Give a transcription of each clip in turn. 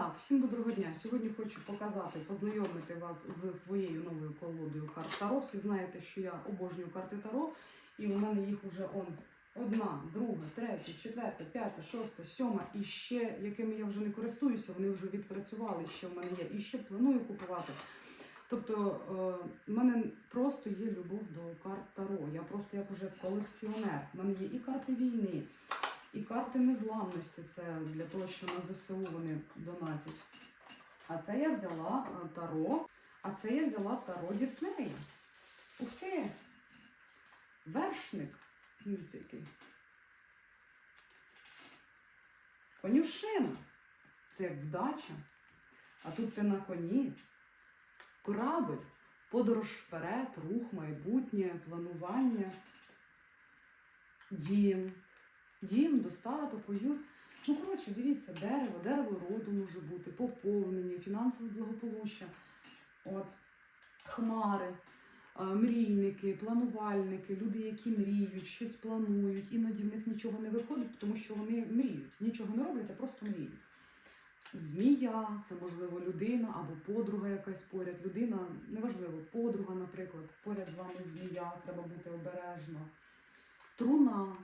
Так, всім доброго дня. Сьогодні хочу показати, познайомити вас з своєю новою колодою карт Таро. Всі знаєте, що я обожнюю карти Таро, і у мене їх уже он одна, друга, третя, четверта, п'ята, шоста, сьома. І ще якими я вже не користуюся, вони вже відпрацювали, ще в мене є. І ще планую купувати. Тобто е, в мене просто є любов до карт Таро. Я просто як уже колекціонер. У мене є і карти війни, і карти незламності. Це для того, що на ЗСУ вони донатять. А це я взяла е, Таро, а це я взяла Таро Діснея. Ух ти! Вершник. Дивіться який. Конюшина. Це як вдача. А тут ти на коні. Корабель, подорож вперед, рух, майбутнє, планування, дім, дім, достаток, уют. Ну, коротше, дивіться, дерево, дерево роду може бути, поповнення, фінансове благополуччя, от, хмари, е, мрійники, планувальники, люди, які мріють, щось планують, іноді в них нічого не виходить, тому що вони мріють. Нічого не роблять, а просто мріють. Змія, це можливо людина або подруга якась поряд. Людина, неважливо, подруга, наприклад, поряд з вами змія, треба бути обережно. Труна,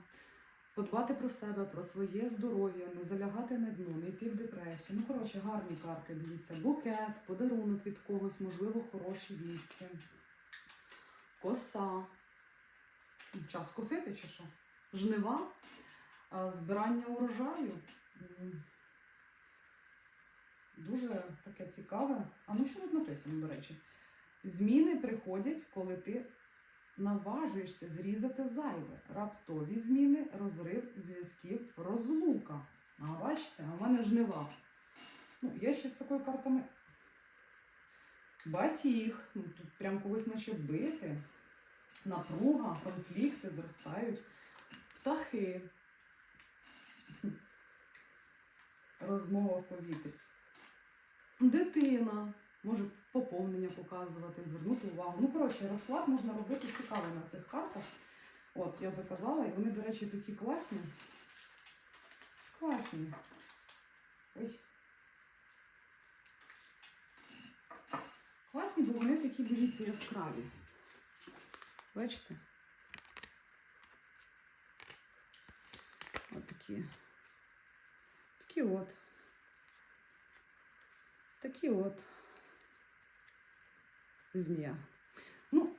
подбати про себе, про своє здоров'я, не залягати на дно, не йти в депресію. Ну, коротше, гарні карти, дивіться. Букет, подарунок від когось, можливо, хороші вісті. Коса. Час косити чи що? Жнива, збирання урожаю. Дуже таке цікаве. А ну що тут написано, до речі? Зміни приходять, коли ти наважуєшся зрізати зайве. Раптові зміни, розрив зв'язків, розлука. А бачите, а в мене жнива. Ну, я ще з такою картами. Батіг. Ну, тут прям когось наче бити. Напруга, конфлікти зростають. Птахи. Розмова в повітрі. Дитина може поповнення показувати, звернути увагу. Ну, коротше, розклад можна робити цікавий на цих картах. От, я заказала, і вони, до речі, такі класні. Класні. Ой. Класні, бо вони такі, дивіться, яскраві. Бачите? От такі. Такі от. Такі от змія. Ну,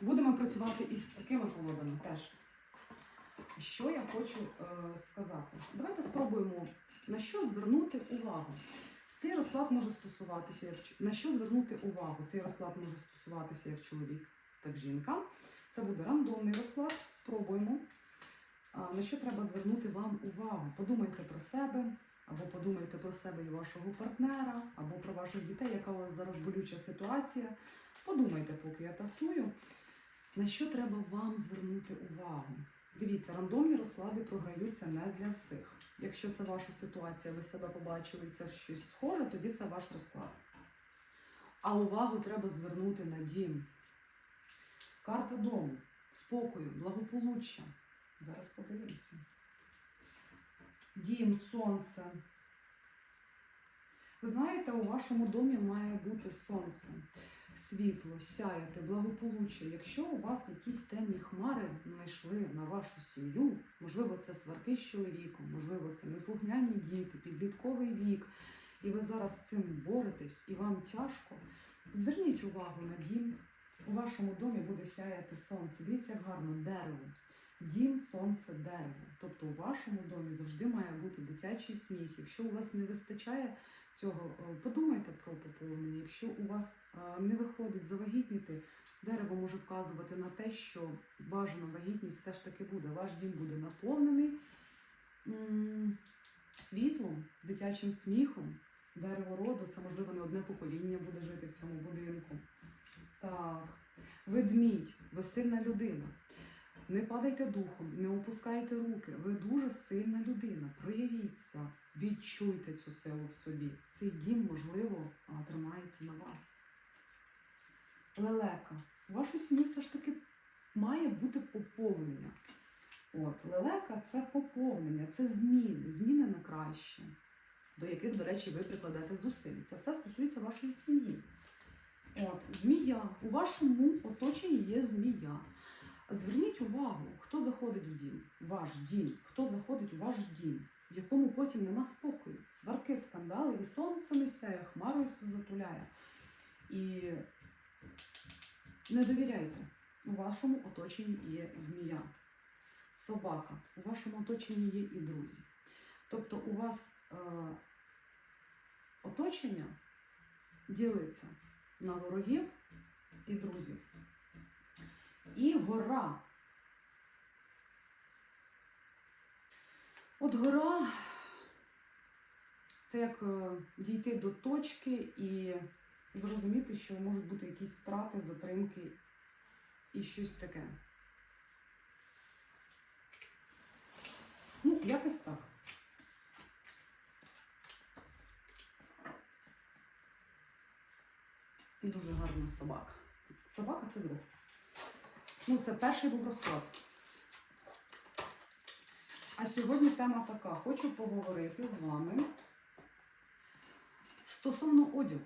будемо працювати із такими колодами теж. Що я хочу е, сказати? Давайте спробуємо на що звернути увагу. Цей розклад може стосуватися як на що звернути увагу. Цей розклад може стосуватися як чоловік, так і жінка. Це буде рандомний розклад. Спробуємо. На що треба звернути вам увагу? Подумайте про себе, або подумайте про себе і вашого партнера, або про ваших дітей, яка у вас зараз болюча ситуація. Подумайте, поки я тасую, на що треба вам звернути увагу. Дивіться, рандомні розклади програються не для всіх. Якщо це ваша ситуація, ви себе побачили, це щось схоже, тоді це ваш розклад. А увагу треба звернути на дім. Карта дому, спокою, благополуччя. Зараз подивимося. Дім, сонце. Ви знаєте, у вашому домі має бути сонце, світло, сяяти, благополуччя. Якщо у вас якісь темні хмари знайшли на вашу сім'ю, можливо, це сварки з чоловіком, можливо, це неслухняні діти, підлітковий вік, і ви зараз з цим боретесь, і вам тяжко, зверніть увагу на дім. У вашому домі буде сяяти сонце. Дивіться, гарно дерево. Дім, сонце, дерево. Тобто у вашому домі завжди має бути дитячий сміх. Якщо у вас не вистачає цього, е, подумайте про поповнення. Якщо у вас е, не виходить завагітніти, дерево може вказувати на те, що бажана вагітність все ж таки буде. Ваш дім буде наповнений світлом, дитячим сміхом. Дерево роду це можливо не одне покоління буде жити в цьому будинку. Так, ведмідь, ви сильна людина. Не падайте духом, не опускайте руки. Ви дуже сильна людина. Проявіться, відчуйте цю силу в собі. Цей дім, можливо, тримається на вас. Лелека. Вашу сім'ю все ж таки має бути поповнення. От, лелека це поповнення, це зміни, зміни на краще. до яких, до речі, ви прикладете зусиль. Це все стосується вашої сім'ї. От, змія. У вашому оточенні є змія. Зверніть увагу, хто заходить в дім, ваш дім, хто заходить у ваш дім, в якому потім нема спокою. Сварки, скандали, і сонце не сяє, хмарою все затуляє. І не довіряйте. У вашому оточенні є змія, собака, у вашому оточенні є і друзі. Тобто у вас е, оточення ділиться на ворогів і друзів. І гора. От гора це як е, дійти до точки і зрозуміти, що можуть бути якісь втрати, затримки і щось таке. Ну, якось так. Дуже гарна собака. Собака це друг. Ну, це перший був розклад. А сьогодні тема така. Хочу поговорити з вами стосовно одягу.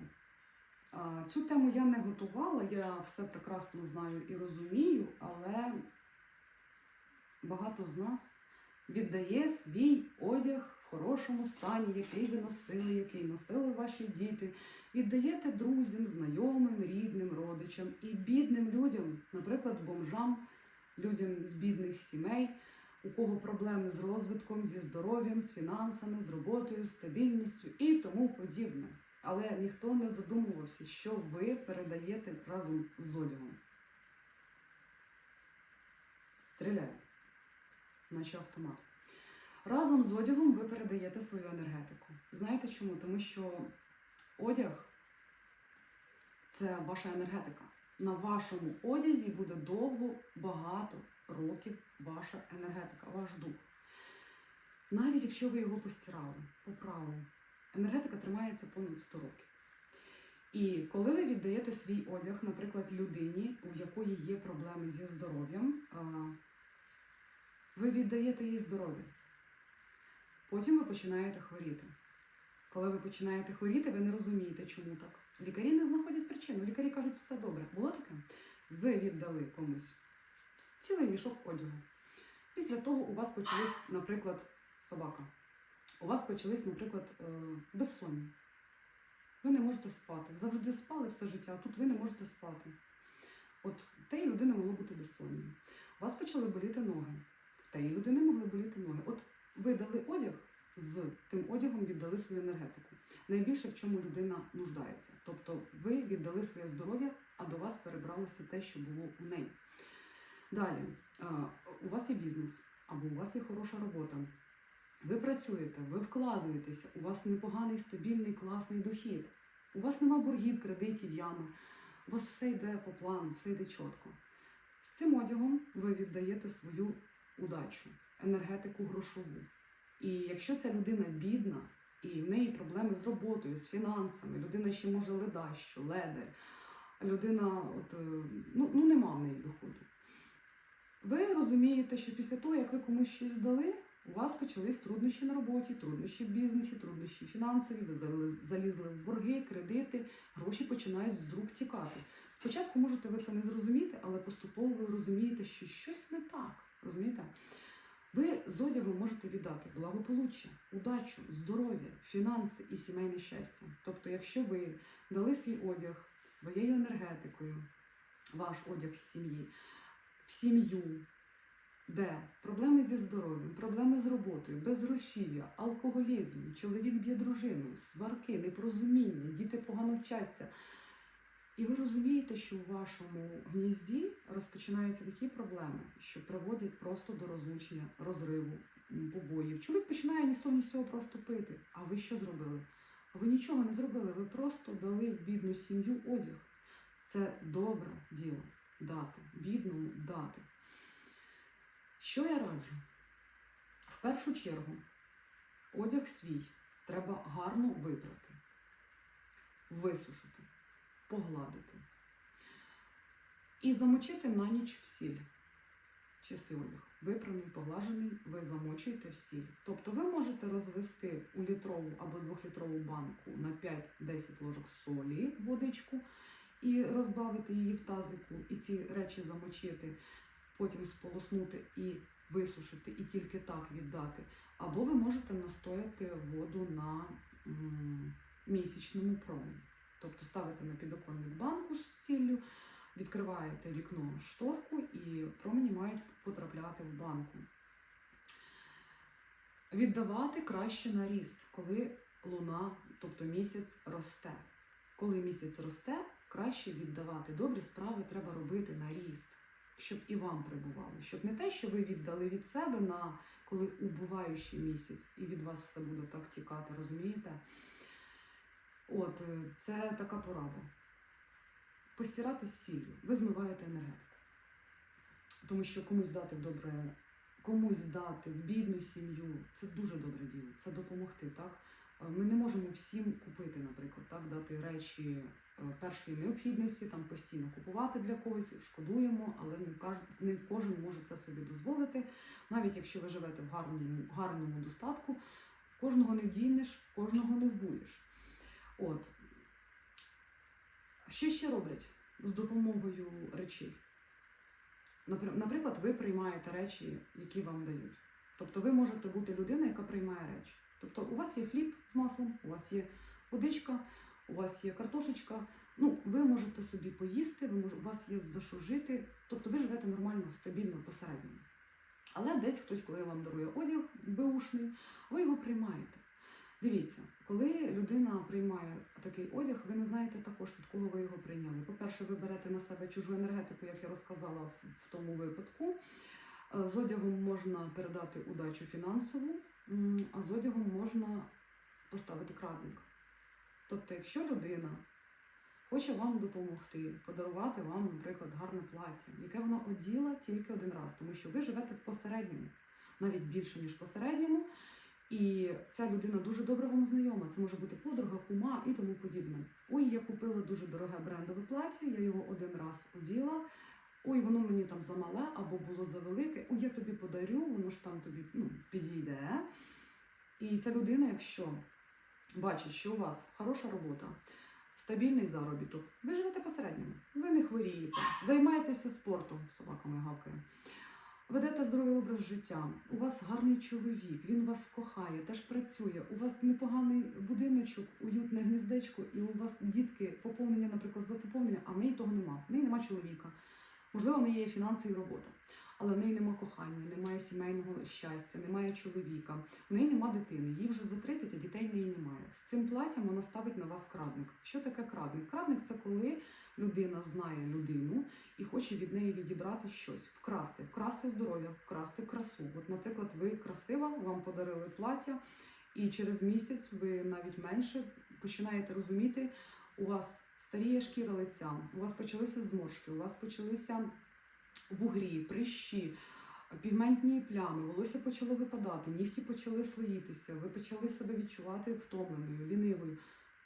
Цю тему я не готувала, я все прекрасно знаю і розумію, але багато з нас віддає свій одяг хорошому стані, який ви носили, який носили ваші діти. Віддаєте друзям, знайомим, рідним, родичам і бідним людям, наприклад, бомжам, людям з бідних сімей, у кого проблеми з розвитком, зі здоров'ям, з фінансами, з роботою, стабільністю і тому подібне. Але ніхто не задумувався, що ви передаєте разом з одягом. Стріляю, наче автомат. Разом з одягом ви передаєте свою енергетику. Знаєте чому? Тому що одяг це ваша енергетика. На вашому одязі буде довго, багато років ваша енергетика, ваш дух. Навіть якщо ви його постирали, поправили, енергетика тримається понад 100 років. І коли ви віддаєте свій одяг, наприклад, людині, у якої є проблеми зі здоров'ям, ви віддаєте їй здоров'я. Потім ви починаєте хворіти. Коли ви починаєте хворіти, ви не розумієте, чому так. Лікарі не знаходять причину. Лікарі кажуть, все добре. Було таке? Ви віддали комусь цілий мішок одягу. Після того у вас почались, наприклад, собака. У вас почались, наприклад, е, безсоння. Ви не можете спати. Завжди спали все життя, а тут ви не можете спати. От тієї людини могло бути безсоння. У вас почали боліти ноги. В тієї людини могли боліти ноги. От ви дали одяг, з тим одягом віддали свою енергетику. Найбільше в чому людина нуждається. Тобто ви віддали своє здоров'я, а до вас перебралося те, що було у неї. Далі, у вас є бізнес, або у вас є хороша робота. Ви працюєте, ви вкладуєтеся, у вас непоганий, стабільний, класний дохід. У вас нема боргів, кредитів, ями. У вас все йде по плану, все йде чітко. З цим одягом ви віддаєте свою удачу, енергетику грошову. І якщо ця людина бідна, і в неї проблеми з роботою, з фінансами, людина ще може ледащо, ледар, людина, от, е, ну, ну нема в неї доходу. Ви розумієте, що після того, як ви комусь щось здали, у вас почались труднощі на роботі, труднощі в бізнесі, труднощі фінансові, ви залізли в борги, кредити, гроші починають з рук тікати. Спочатку можете ви це не зрозуміти, але поступово ви розумієте, що щось не так. Розумієте? Ви з одягом можете віддати благополуччя, удачу, здоров'я, фінанси і сімейне щастя. Тобто, якщо ви дали свій одяг своєю енергетикою, ваш одяг з сім'ї, в сім'ю, де проблеми зі здоров'ям, проблеми з роботою, безгрошів'я, алкоголізм, чоловік б'є дружину, сварки, непорозуміння, діти погано вчаться. І ви розумієте, що у вашому гнізді розпочинаються такі проблеми, що приводять просто до розлучення, розриву, побоїв. Чоловік починає ні того, ні з цього просто пити. А ви що зробили? Ви нічого не зробили. Ви просто дали в бідну сім'ю одяг. Це добре діло дати, бідному дати. Що я раджу? В першу чергу, одяг свій треба гарно випрати, висушити, погладити і замочити на ніч в сіль. чистий одяг, випраний, поглажений, ви замочуєте в сіль. Тобто ви можете розвести у літрову або двохлітрову банку на 5-10 ложок солі водичку і розбавити її в тазику, і ці речі замочити, потім сполоснути і висушити, і тільки так віддати. Або ви можете настояти воду на м, місячному промені. Тобто ставите на підоконник банку з сіллю, відкриваєте вікно шторку і промені мають потрапляти в банку. Віддавати краще на ріст, коли луна, тобто місяць росте. Коли місяць росте, краще віддавати. Добрі справи треба робити на ріст, щоб і вам прибували. Щоб не те, що ви віддали від себе на коли убуваючий місяць, і від вас все буде так тікати, розумієте? От, е, це така порада. Постирати з сіллю, ви змиваєте енергетику. Тому що комусь дати добре, комусь дати в бідну сім'ю це дуже добре діло, це допомогти. Так? Е, Ми не можемо всім купити, наприклад, так, дати речі е, першої необхідності, там постійно купувати для когось, шкодуємо, але не, кожен може це собі дозволити. Навіть якщо ви живете в гарному, гарному достатку, кожного не вдінеш, кожного не вбуєш. От. Що ще роблять з допомогою речей? Наприклад, ви приймаєте речі, які вам дають. Тобто ви можете бути людина, яка приймає речі. Тобто у вас є хліб з маслом, у вас є водичка, у вас є картошечка. Ну, ви можете собі поїсти, ви мож... у вас є за що жити. Тобто ви живете нормально, стабільно, посередньо. Але десь хтось, коли вам дарує одяг беушний, ви його приймаєте. Дивіться, коли людина приймає такий одяг, ви не знаєте також, від кого ви його прийняли. По-перше, ви берете на себе чужу енергетику, як я розказала в, тому випадку. Е, З одягом можна передати удачу фінансову, а з одягом можна поставити крадник. Тобто, якщо людина хоче вам допомогти, подарувати вам, наприклад, гарне плаття, яке вона оділа тільки один раз, тому що ви живете посередньому, навіть більше, ніж посередньому. І ця людина дуже добре вам знайома. Це може бути подруга, кума і тому подібне. Ой, я купила дуже дороге брендове плаття, я його один раз оділа. Ой, воно мені там замале або було завелике. Ой, я тобі подарю, воно ж там тобі ну, підійде. І ця людина, якщо бачить, що у вас хороша робота, стабільний заробіток, ви живете посередньому, ви не хворієте, займаєтеся спортом, собаками гавкає. Ведете здоровий образ життя, у вас гарний чоловік, він вас кохає, теж працює, у вас непоганий будиночок, уютне гніздечко, і у вас дітки поповнення, наприклад, за поповнення, а в неї того нема. В неї нема чоловіка. Можливо, в неї є фінанси і робота, але в неї нема кохання, немає сімейного щастя, немає чоловіка, в неї нема дитини, їй вже за 30, а дітей в неї немає. З цим платтям вона ставить на вас крадник. Що таке крадник? Крадник це коли людина знає людину і хоче від неї відібрати щось, вкрасти, вкрасти здоров'я, вкрасти красу. От, наприклад, ви красива, вам подарили плаття, і через місяць ви навіть менше починаєте розуміти, у вас старіє шкіра лиця, у вас почалися зморшки, у вас почалися вугрі, прищі. Пігментні плями, волосся почало випадати, нігті почали слоїтися, ви почали себе відчувати втомленою, лінивою.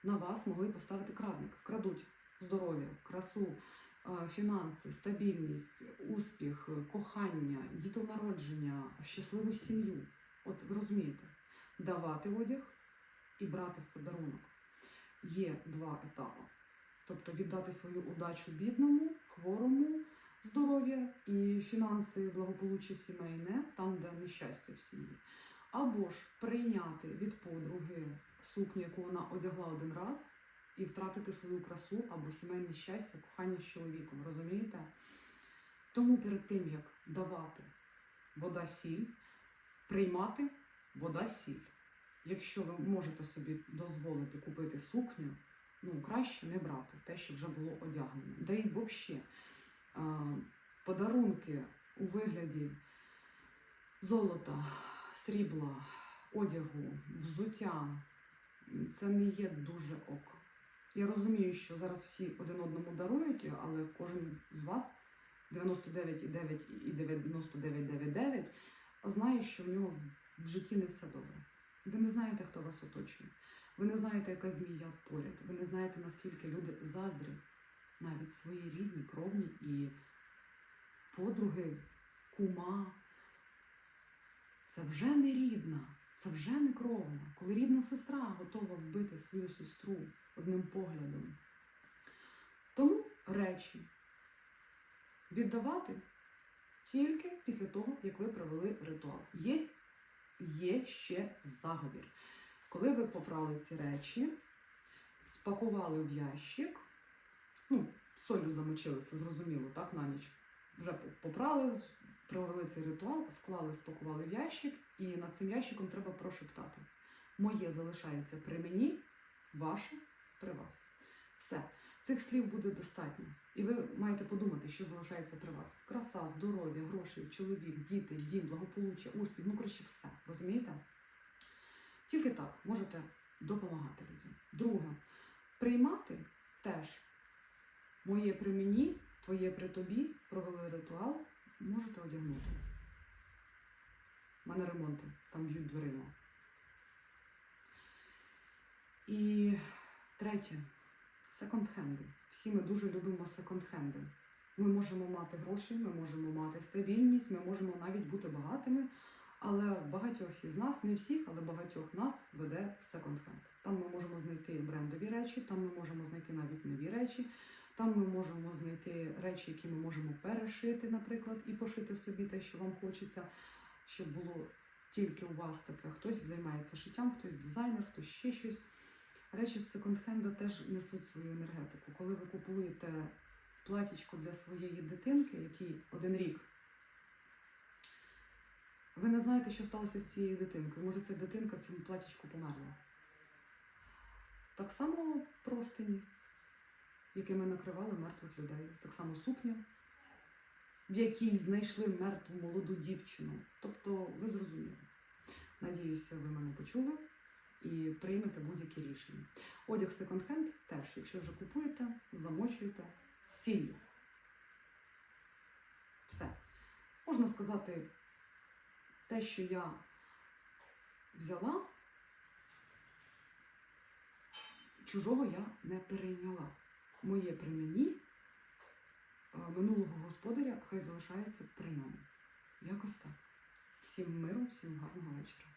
На вас могли поставити крадник. Крадуть здоров'я, красу, е, фінанси, стабільність, успіх, кохання, дітонародження, щасливу сім'ю. От ви розумієте, давати одяг і брати в подарунок. Є два етапи. Тобто віддати свою удачу бідному, хворому, здоров'я і фінанси, благополуччя сімейне, там, де нещастя в сім'ї. Або ж прийняти від подруги сукню, яку вона одягла один раз, і втратити свою красу або сімейне щастя, кохання з чоловіком. Розумієте? Тому перед тим, як давати вода сіль, приймати вода сіль. Якщо ви можете собі дозволити купити сукню, ну краще не брати те, що вже було одягнено. Да й взагалі подарунки у вигляді золота, срібла, одягу, взуття це не є дуже ок. Я розумію, що зараз всі один одному дарують, але кожен з вас 99,9 і 99,99 знає, що в нього в житті не все добре. Ви не знаєте, хто вас оточує. Ви не знаєте, яка змія поряд. Ви не знаєте, наскільки люди заздрять навіть свої рідні, кровні і подруги кума. Це вже не рідна, це вже не кровна. Коли рідна сестра готова вбити свою сестру одним поглядом. Тому речі віддавати тільки після того, як ви провели ритуал. Є, є ще заговір. Коли ви попрали ці речі, спакували в ящик, ну, солью замочили, це зрозуміло, так, на ніч. Вже попрали, провели цей ритуал, склали, спакували в ящик, і над цим ящиком треба прошептати. Моє залишається при мені, ваше при вас. Все. Цих слів буде достатньо. І ви маєте подумати, що залишається при вас. Краса, здоров'я, гроші, чоловік, діти, дім, благополуччя, успіх, ну коротше, все. Розумієте? Тільки так можете допомагати людям. Друге, приймати теж моє при мені, твоє при тобі, провели ритуал, можете одягнути. У мене ремонти, там б'ють дверима. І третє секонд-хенди. Всі ми дуже любимо секонд-хенди. Ми можемо мати гроші, ми можемо мати стабільність, ми можемо навіть бути багатими. Але багатьох із нас, не всіх, але багатьох нас веде в секонд-хенд. Там ми можемо знайти брендові речі, там ми можемо знайти навіть нові речі, там ми можемо знайти речі, які ми можемо перешити, наприклад, і пошити собі те, що вам хочеться, щоб було тільки у вас таке. Хтось займається шиттям, хтось дизайнер, хтось ще щось. Речі з секонд-хенда теж несуть свою енергетику. Коли ви купуєте платічко для своєї дитинки, який один рік, ви не знаєте, що сталося з цією дитинкою. Може, ця дитинка в цьому платічку померла. Так само простині, якими накривали мертвих людей. Так само сукня, в якій знайшли мертву молоду дівчину. Тобто, ви зрозуміли. Надіюся, ви мене почули і приймете будь-які рішення. Одяг секонд-хенд теж, якщо вже купуєте, замочуєте сіллю. Все. Можна сказати, те, що я взяла, чужого я не перейняла. Моє при мені минулого господаря хай залишається при ньому. Якось так. Всім миру, всім гарного вечора.